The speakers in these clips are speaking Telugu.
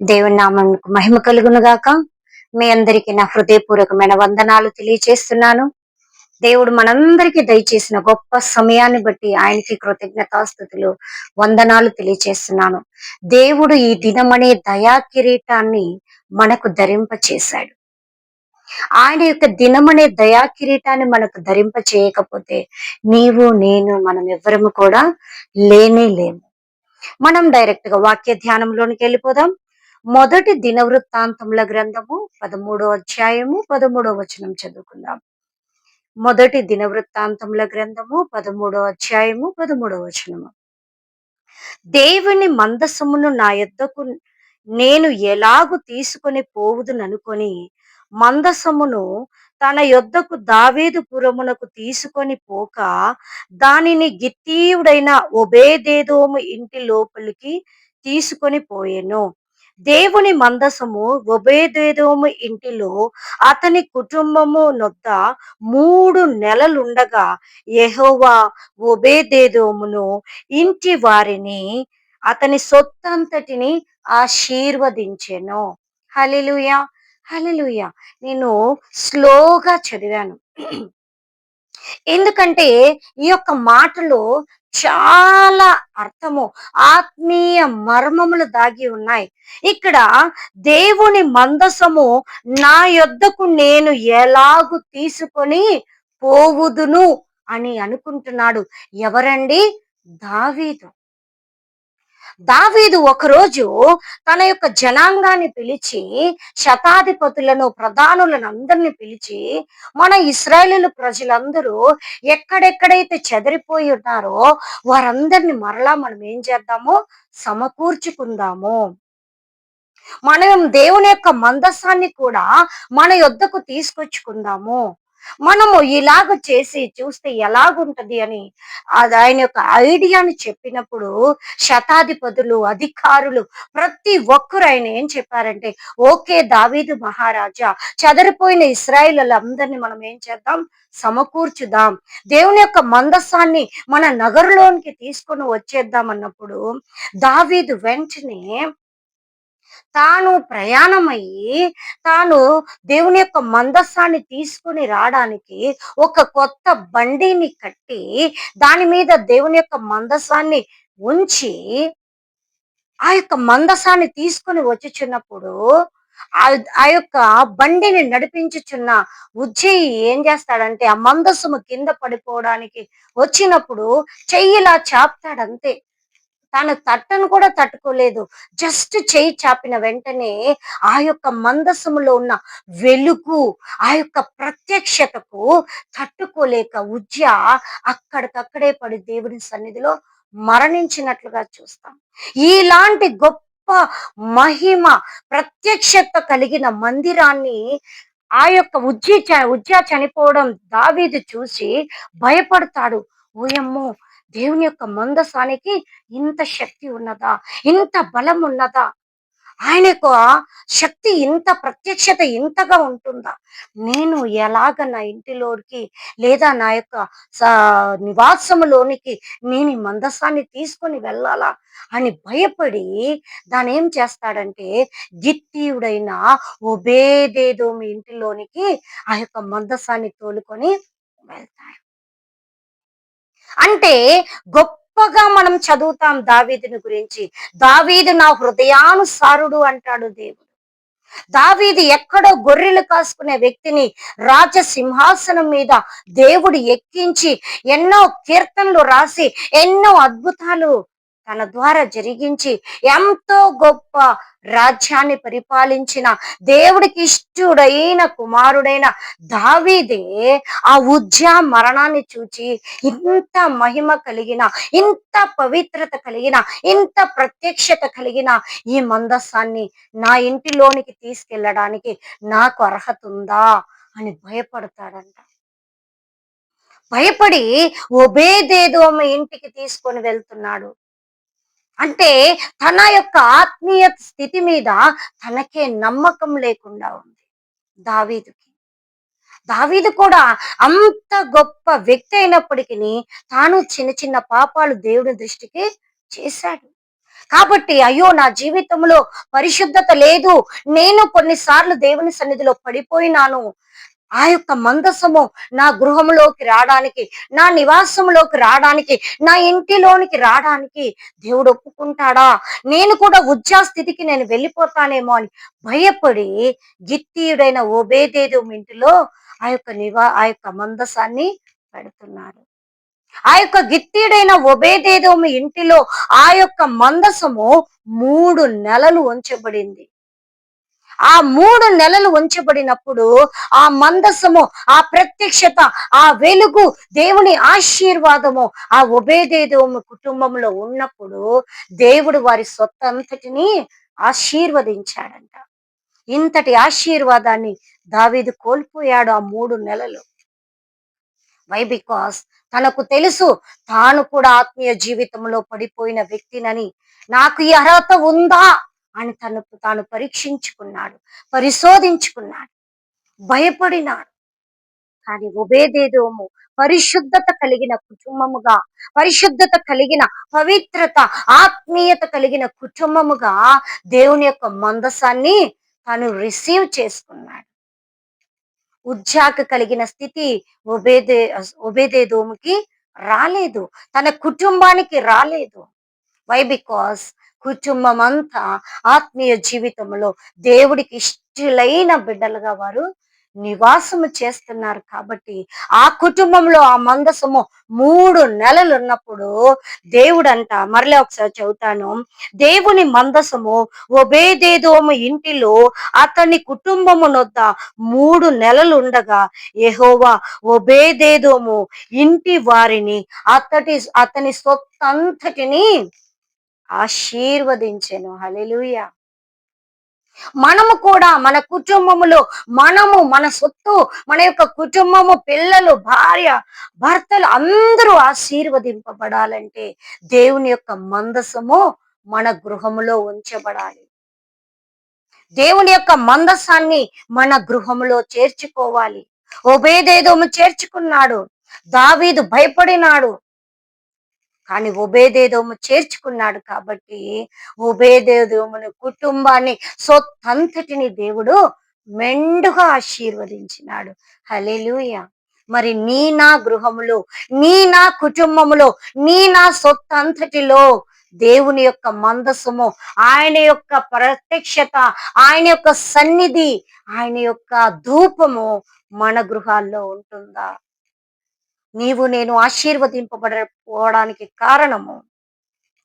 దేవుని నామంకు మహిమ కలుగును గాక. మీ అందరికీ నా హృదయపూర్వకమైన వందనాలు తెలియచేస్తున్నాను. దేవుడు మనందరికీ దయచేసిన గొప్ప సమయాన్ని బట్టి ఆయనకి కృతజ్ఞతాస్థుతులు వందనాలు తెలియచేస్తున్నాను. దేవుడు ఈ దినమనే దయా కిరీటాన్ని మనకు ధరింప చేశాడు ఆయన యొక్క దినమనే దయా కిరీటాన్ని మనకు ధరింప చేయకపోతే నీవు నేను మనం ఎవ్వరము కూడా లేనే లేము. మనం డైరెక్ట్గా వాక్య ధ్యానంలోనికి వెళ్ళిపోదాం. మొదటి దినవృత్తాంతముల గ్రంథము పదమూడో అధ్యాయము పదమూడో వచనం చదువుకుందాం. మొదటి దినవృత్తాంతముల గ్రంథము పదమూడో అధ్యాయము పదమూడో వచనము. దేవుని మందసమును నా యొద్దకు నేను ఎలాగు తీసుకొని పోవుదుననుకొని మందసమును తన యొద్దకు దావేదు పురమునకు తీసుకొని పోక దానిని గిత్తీయుడైన ఒబేదేదోము ఇంటి లోపలికి తీసుకొని పోయెను. దేవుని మందసము ఒబేదేదోము ఇంటిలో అతని కుటుంబము నొద్ద మూడు నెలలుండగా యెహోవా ఒబేదేదోమును ఇంటి వారిని అతని సొత్తంతటిని ఆశీర్వదించెను. హలిలుయా హలిలుయా నేను స్లోగా చదివాను. ఎందుకంటే ఈ యొక్క మాటలో చాలా అర్థము ఆత్మీయ మర్మములు దాగి ఉన్నాయి. ఇక్కడ దేవుని మందసము నా యొద్దకు నేను ఎలాగు తీసుకొని పోవుదును అని అనుకుంటున్నాడు ఎవరండి? దావీదు. దావీదు ఒకరోజు తన యొక్క జనాంగాన్ని పిలిచి శతాధిపతులను ప్రధానులను అందరిని పిలిచి మన ఇస్రాయేలు ప్రజలందరూ ఎక్కడెక్కడైతే చెదిరిపోయి ఉన్నారో వారందరిని మరలా మనం ఏం చేద్దాము? సమకూర్చుకుందాము. మనం దేవుని యొక్క మందస్సాన్ని కూడా మన యొద్దకు తీసుకొచ్చుకుందాము. మనము ఇలాగ చేసి చూస్తే ఎలాగుంటది అని అది ఆయన యొక్క ఐడియాని చెప్పినప్పుడు శతాధిపతులు అధికారులు ప్రతి ఒక్కరు ఆయన ఏం చెప్పారంటే ఓకే దావీదు మహారాజా చెదరిపోయిన ఇస్రాయిలందరినీ మనం ఏం చేద్దాం? సమకూర్చుదాం. దేవుని యొక్క మందస్సాన్ని మన నగరులోనికి తీసుకొని వచ్చేద్దాం అన్నప్పుడు దావీదు వెంటనే తాను ప్రయాణమయ్యి తాను దేవుని యొక్క మందస్సాన్ని తీసుకుని రావడానికి ఒక కొత్త బండిని కట్టి దాని మీద దేవుని యొక్క మందస్సాన్ని ఉంచి ఆ యొక్క మందసాన్ని తీసుకొని వచ్చుచున్నప్పుడు ఆ- ఆ యొక్క బండిని నడిపించుచున్న ఉజ్జయి ఏం చేస్తాడంటే ఆ మందస్సుము కింద పడిపోవడానికి వచ్చినప్పుడు చెయ్యిలా చాపుతాడంతే. తాను తట్టను కూడా తట్టుకోలేదు. జస్ట్ చేయి చాపిన వెంటనే ఆ యొక్క మందసములో ఉన్న వెలుగు ఆ యొక్క ప్రత్యక్షతకు తట్టుకోలేక ఉద్య అక్కడికక్కడే పడి దేవుని సన్నిధిలో మరణించినట్లుగా చూస్తాం. ఇలాంటి గొప్ప మహిమ ప్రత్యక్షత కలిగిన మందిరాన్ని ఆ యొక్క ఉజ్జి చ- ఉజ్జా చనిపోవడం దావీదు చూసి భయపడతాడు. ఓయమ్మో దేవుని యొక్క మందసానికి ఇంత శక్తి ఉన్నదా? ఇంత బలం ఉన్నదా? ఆయన యొక్క శక్తి ఇంత ప్రత్యక్షత ఇంతగా ఉంటుందా? నేను ఎలాగ నా ఇంటిలోకి లేదా నా యొక్క నివాసములోనికి నేను ఈ మందసాన్ని తీసుకొని వెళ్ళాలా? అని భయపడి దాని ఏం చేస్తాడంటే గిత్తీయుడైన ఒబేదేదో మీ ఇంటిలోనికి ఆ యొక్క మందసాన్ని తోలుకొని వెళ్తాడు. అంటే గొప్పగా మనం చదువుతాం దావీదుని గురించి. దావీదు నా హృదయానుసారుడు అంటాడు దేవుడు. దావీది ఎక్కడో గొర్రెలు కాసుకునే వ్యక్తిని రాజ సింహాసనం మీద దేవుడు ఎక్కించి ఎన్నో కీర్తనలు రాసి ఎన్నో అద్భుతాలు తన ద్వారా జరిగించి ఎంతో గొప్ప రాజ్యాన్ని పరిపాలించిన దేవుడికి ఇష్టుడైన కుమారుడైన దావీదే ఆ ఉద్యా మరణాన్ని చూచి ఇంత మహిమ కలిగిన ఇంత పవిత్రత కలిగిన ఇంత ప్రత్యక్షత కలిగిన ఈ మందస్సాన్ని నా ఇంటిలోనికి తీసుకెళ్ళడానికి నాకు అర్హత ఉందా అని భయపడతాడంట. భయపడి ఒబేదేదో ఇంటికి తీసుకొని వెళ్తున్నాడు. అంటే తన యొక్క ఆత్మీయ స్థితి మీద తనకే నమ్మకం లేకుండా ఉంది దావీదుకి. దావీదు కూడా అంత గొప్ప వ్యక్తి అయినప్పటికీ తాను చిన్న చిన్న పాపాలు దేవుని దృష్టికి చేశాడు. కాబట్టి అయ్యో నా జీవితంలో పరిశుద్ధత లేదు. నేను కొన్నిసార్లు దేవుని సన్నిధిలో పడిపోయినాను. ఆ యొక్క మందసము నా గృహంలోకి రావడానికి నా నివాసంలోకి రావడానికి నా ఇంటిలోనికి రావడానికి దేవుడు ఒప్పుకుంటాడా? నేను కూడా ఉజ్జా స్థితికి నేను వెళ్ళిపోతానేమో అని భయపడి గిత్తీయుడైన ఓబేదేదు ఇంటిలో ఆ యొక్క నివా ఆ యొక్క మందసాన్ని పెడుతున్నాడు ఆ యొక్క గిత్తీడైన ఒబేదేదోము ఇంటిలో ఆ యొక్క మందసము మూడు నెలలు ఉంచబడింది. ఆ మూడు నెలలు ఉంచబడినప్పుడు ఆ మందసము ఆ ప్రత్యక్షత ఆ వెలుగు దేవుని ఆశీర్వాదము ఆ ఉభయదేదోము కుటుంబంలో ఉన్నప్పుడు దేవుడు వారి సొత్తంతటిని ఆశీర్వదించాడంట. ఇంతటి ఆశీర్వాదాన్ని దావీదు కోల్పోయాడు ఆ మూడు నెలలు. వై బికాస్ తనకు తెలుసు తాను కూడా ఆత్మీయ జీవితంలో పడిపోయిన వ్యక్తినని. నాకు ఈ అర్హత ఉందా? అని తను తాను పరీక్షించుకున్నాడు పరిశోధించుకున్నాడు భయపడినాడు. కానీ ఉభేదేదోము పరిశుద్ధత కలిగిన కుటుంబముగా పరిశుద్ధత కలిగిన పవిత్రత ఆత్మీయత కలిగిన కుటుంబముగా దేవుని యొక్క మందసాన్ని తను రిసీవ్ చేసుకున్నాడు. ఉజ్జాక కలిగిన స్థితి ఒబేదే ఒబేదేదోముకి రాలేదు తన కుటుంబానికి రాలేదు. వై బికాస్ కుటుంబం అంతా ఆత్మీయ జీవితంలో దేవుడికి ఇష్టలైన బిడ్డలుగా వారు నివాసము చేస్తున్నారు కాబట్టి ఆ కుటుంబంలో ఆ మందసము మూడు నెలలు ఉన్నప్పుడు దేవుడు అంట మరలే ఒకసారి చదువుతాను దేవుని మందసము ఒబేదేదోము ఇంటిలో అతని కుటుంబము నొద్ద మూడు నెలలు ఉండగా ఎహోవా ఒబేదేదోము ఇంటి వారిని అతటి అతని సొత్తంతటిని ఆశీర్వదించెను. హలెలుయ మనము కూడా మన కుటుంబములో మనము మన సొత్తు మన యొక్క కుటుంబము పిల్లలు భార్య భర్తలు అందరూ ఆశీర్వదింపబడాలంటే దేవుని యొక్క మందసము మన గృహములో ఉంచబడాలి. దేవుని యొక్క మందసాన్ని మన గృహములో చేర్చుకోవాలి. ఒబేదేదోము చేర్చుకున్నాడు. దావీదు భయపడినాడు. కానీ ఒబేదేదోము చేర్చుకున్నాడు కాబట్టి ఒబేదేదోముని కుటుంబాన్ని సొత్తంతటిని దేవుడు మెండుగా ఆశీర్వదించినాడు. హలెలూయ మరి నీ నా గృహములో నీ నా కుటుంబములో నీ నా సొత్తంతటిలో దేవుని యొక్క మందసము ఆయన యొక్క ప్రత్యక్షత ఆయన యొక్క సన్నిధి ఆయన యొక్క ధూపము మన గృహాల్లో ఉంటుందా? నీవు నేను ఆశీర్వదింపబడపోవడానికి కారణము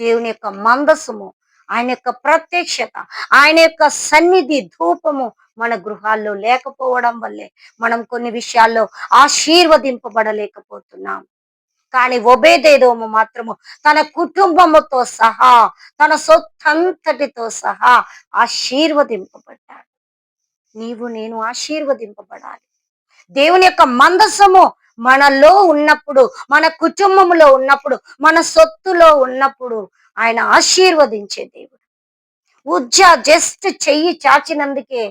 దేవుని యొక్క మందస్సుము ఆయన యొక్క ప్రత్యక్షత ఆయన యొక్క సన్నిధి ధూపము మన గృహాల్లో లేకపోవడం వల్లే మనం కొన్ని విషయాల్లో ఆశీర్వదింపబడలేకపోతున్నాం. కానీ ఒబేదేదోము మాత్రము తన కుటుంబముతో సహా తన సొత్తంతటితో సహా ఆశీర్వదింపబడ్డాడు. నీవు నేను ఆశీర్వదింపబడాలి. దేవుని యొక్క మందసము మనలో ఉన్నప్పుడు మన కుటుంబంలో ఉన్నప్పుడు మన సొత్తులో ఉన్నప్పుడు ఆయన ఆశీర్వదించే దేవుడు. ఉజ్జా జస్ట్ చెయ్యి చాచినందుకే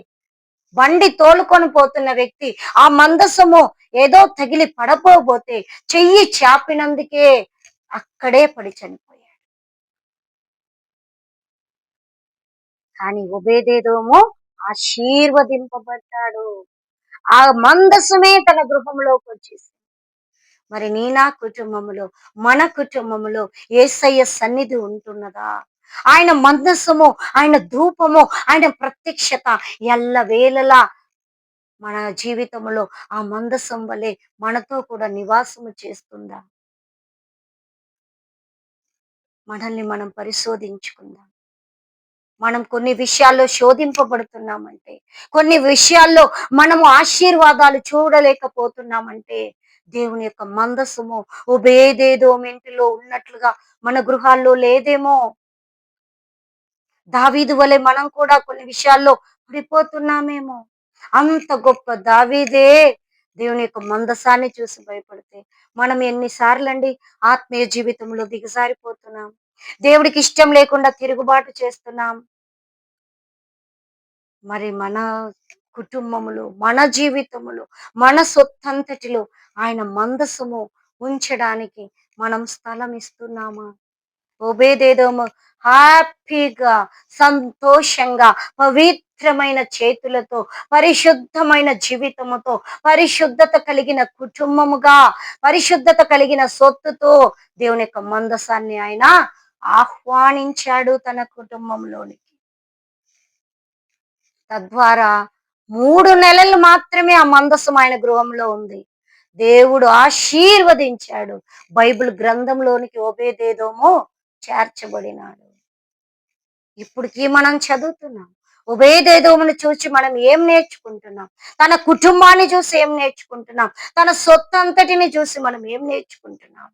బండి తోలుకొని పోతున్న వ్యక్తి ఆ మందసము ఏదో తగిలి పడపోబోతే చెయ్యి చాపినందుకే అక్కడే పడి చనిపోయాడు. కానీ ఉబేదేదోమో ఆశీర్వదింపబడ్డాడు. ఆ మందసమే తన గృహంలోకి వచ్చేసి మరి నీ నా కుటుంబములో మన కుటుంబములో ఏసయ్య సన్నిధి ఉంటున్నదా? ఆయన మందస్సము ఆయన ధూపము ఆయన ప్రత్యక్షత ఎల్ల వేళలా మన జీవితంలో ఆ మందసం వలె మనతో కూడా నివాసము చేస్తుందా? మనల్ని మనం పరిశోధించుకుందాం. మనం కొన్ని విషయాల్లో శోధింపబడుతున్నామంటే కొన్ని విషయాల్లో మనము ఆశీర్వాదాలు చూడలేకపోతున్నామంటే దేవుని యొక్క మందస్సుము ఉబేదేదో ఇంటిలో ఉన్నట్లుగా మన గృహాల్లో లేదేమో. దావీదు వలె మనం కూడా కొన్ని విషయాల్లో పడిపోతున్నామేమో. అంత గొప్ప దావీదే దేవుని యొక్క మందసాన్ని చూసి భయపడితే మనం ఎన్నిసార్లు అండి ఆత్మీయ జీవితంలో దిగజారిపోతున్నాం. దేవుడికి ఇష్టం లేకుండా తిరుగుబాటు చేస్తున్నాం. మరి మన కుటుంబములు మన జీవితములు మన సొత్తంతటిలో ఆయన మందసము ఉంచడానికి మనం స్థలం ఇస్తున్నామా? ఒబేదేదోము హ్యాపీగా సంతోషంగా పవిత్రమైన చేతులతో పరిశుద్ధమైన జీవితముతో పరిశుద్ధత కలిగిన కుటుంబముగా పరిశుద్ధత కలిగిన సొత్తుతో దేవుని యొక్క మందసాన్ని ఆయన ఆహ్వానించాడు తన కుటుంబంలోనికి తద్వారా మూడు నెలలు మాత్రమే ఆ మందసం ఆయన గృహంలో ఉంది. దేవుడు ఆశీర్వదించాడు. బైబిల్ గ్రంథంలోనికి ఒబేదేదోమో చేర్చబడినాడు. ఇప్పటికి మనం చదువుతున్నాం. ఉభయదేదోమును చూసి మనం ఏం నేర్చుకుంటున్నాం? తన కుటుంబాన్ని చూసి ఏం నేర్చుకుంటున్నాం? తన సొత్తు అంతటిని చూసి మనం ఏం నేర్చుకుంటున్నాం?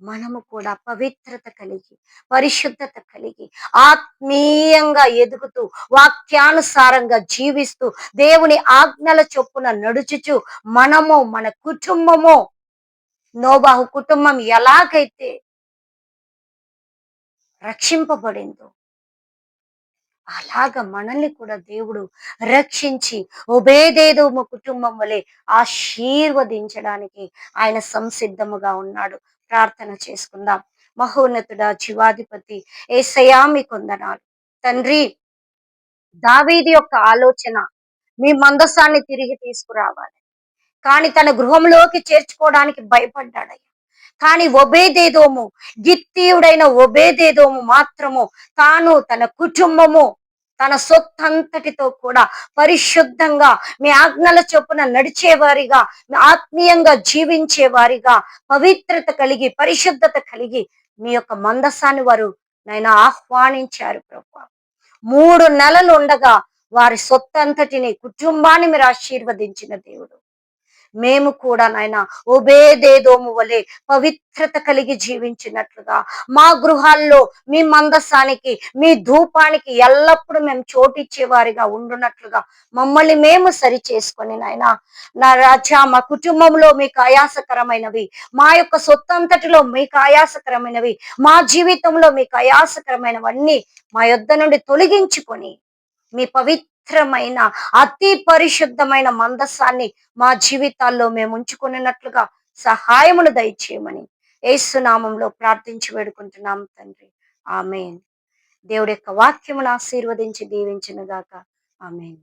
మనము కూడా పవిత్రత కలిగి పరిశుద్ధత కలిగి ఆత్మీయంగా ఎదుగుతూ వాక్యానుసారంగా జీవిస్తూ దేవుని ఆజ్ఞల చొప్పున నడుచుచు మనము మన కుటుంబము నోబాహు కుటుంబం ఎలాగైతే రక్షింపబడిందో అలాగ మనల్ని కూడా దేవుడు రక్షించి ఉభేదేదో కుటుంబం వలె ఆశీర్వదించడానికి ఆయన సంసిద్ధముగా ఉన్నాడు. ప్రార్థన చేసుకుందాం. మహోన్నతుడ జీవాధిపతి ఏసయామి కొందనాలు. తండ్రి దావీది యొక్క ఆలోచన మీ మందసాన్ని తిరిగి తీసుకురావాలి. కానీ తన గృహంలోకి చేర్చుకోవడానికి భయపడ్డాడయ్యా. కానీ ఒబేదేదోము గిత్తీయుడైన ఒబేదేదోము మాత్రము తాను తన కుటుంబము తన సొత్తంతటితో కూడా పరిశుద్ధంగా మీ ఆజ్ఞల చొప్పున నడిచేవారిగా ఆత్మీయంగా జీవించేవారిగా పవిత్రత కలిగి పరిశుద్ధత కలిగి మీ యొక్క మందసాన్ని వారు నైనా ఆహ్వానించారు ప్రభు. మూడు నెలలు ఉండగా వారి సొత్తంతటిని కుటుంబాన్ని మీరు ఆశీర్వదించిన దేవుడు. మేము కూడా నాయన ఉబేదేదోము వలె పవిత్రత కలిగి జీవించినట్లుగా మా గృహాల్లో మీ మందసానికి మీ ధూపానికి ఎల్లప్పుడూ మేము చోటిచ్చే వారిగా ఉండునట్లుగా మమ్మల్ని మేము సరి చేసుకొని నాయన నా రాజా మా కుటుంబంలో మీకు ఆయాసకరమైనవి మా యొక్క సొత్తంతటిలో మీకు ఆయాసకరమైనవి మా జీవితంలో మీకు ఆయాసకరమైనవన్నీ మా యొద్ద నుండి తొలగించుకొని మీ పవిత్రమైన అతి పరిశుద్ధమైన మందస్సాన్ని మా జీవితాల్లో మేము ఉంచుకున్నట్లుగా సహాయములు దయచేయమని ఏసునామంలో ప్రార్థించి వేడుకుంటున్నాం తండ్రి. ఆమెన్. దేవుడి యొక్క వాక్యమును ఆశీర్వదించి దీవించిన గాక ఆమెన్.